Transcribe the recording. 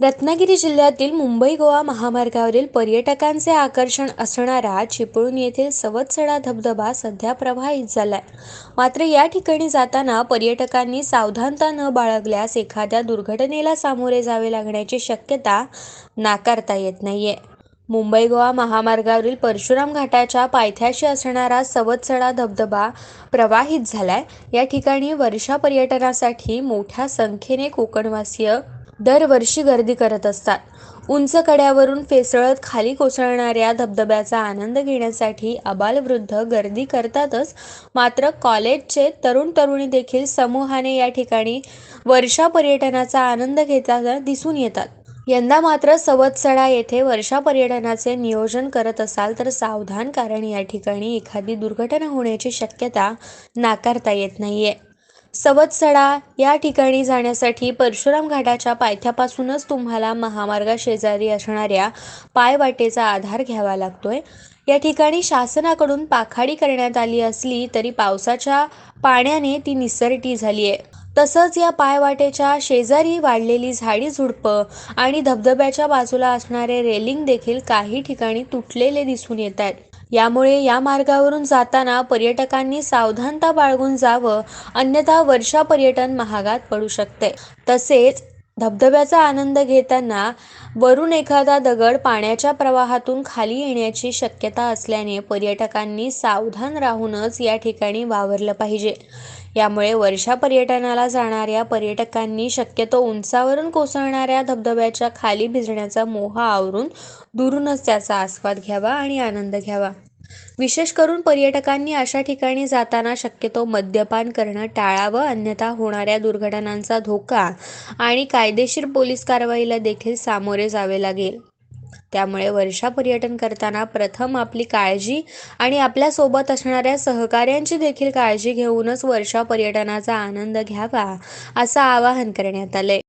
रत्नागिरी जिल्ह्यातील मुंबई गोवा महामार्गावरील पर्यटकांचे आकर्षण असणारा चिपळूण येथील सवत्सडा धबधबा सध्या प्रवाहित झालाय. मात्र या ठिकाणी जाताना पर्यटकांनी सावधानता न बाळगल्यास एखाद्या दुर्घटनेला सामोरे जावे लागण्याची शक्यता नाकारता येत नाहीये. मुंबई गोवा महामार्गावरील परशुराम घाटाच्या पायथ्याशी असणारा सवत्सडा धबधबा प्रवाहित झालाय. या ठिकाणी वर्षा पर्यटनासाठी मोठ्या संख्येने कोकणवासीय दरवर्षी गर्दी करत असतात. उंच कड्यावरून फेसळत खाली कोसळणाऱ्या धबधब्याचा आनंद घेण्यासाठी आबालवृद्ध गर्दी करतातच. मात्र कॉलेजचे तरुण तरुणी देखील समूहाने या ठिकाणी वर्षा पर्यटनाचा आनंद घेताना दिसून येतात. यंदा मात्र सवत्सडा येथे वर्षा पर्यटनाचे नियोजन करत असाल तर सावधान कारण या ठिकाणी एखादी दुर्घटना होण्याची शक्यता नाकारता येत नाहीये. सवतसडा या ठिकाणी जाण्यासाठी परशुराम घाटाच्या पायथ्यापासूनच तुम्हाला महामार्गा शेजारी असणाऱ्या पायवाटेचा आधार घ्यावा लागतोय. या ठिकाणी शासनाकडून पाखाडी करण्यात आली असली तरी पावसाच्या पाण्याने ती निसरटी झाली आहे तसंच या पायवाटेच्या शेजारी वाढलेली झाडी झुडपं आणि धबधब्याच्या बाजूला असणारे रेलिंग देखील काही ठिकाणी तुटलेले दिसून येत आहेत. यामुळे या मार्गावरून जाताना पर्यटकांनी सावधानता बाळगून जावं अन्यथा वर्षा पर्यटन महागात पडू शकते. तसेच धबधब्याचा आनंद घेताना वरून एखादा दगड पाण्याच्या प्रवाहातून खाली येण्याची शक्यता असल्याने पर्यटकांनी सावधान राहूनच या ठिकाणी वावरलं पाहिजे. यामुळे वर्षा पर्यटनाला जाणाऱ्या पर्यटकांनी शक्यतो उंचावरून कोसळणाऱ्या धबधब्याच्या खाली भिजण्याचा मोह आवरून दुरूनच त्याचा आस्वाद घ्यावा आणि आनंद घ्यावा. विशेष करून पर्यटकांनी अशा ठिकाणी जाताना शक्यतो मद्यपान करणं टाळावं अन्यथा होणाऱ्या दुर्घटनांचा धोका आणि कायदेशीर पोलीस कारवाईला देखील सामोरे जावे लागेल. त्यामुळे वर्षा पर्यटन करताना प्रथम आपली काळजी आणि आपल्यासोबत असणाऱ्या सहकाऱ्यांची देखील काळजी घेऊनच वर्षा पर्यटनाचा आनंद घ्यावा असं आवाहन करण्यात आलंय.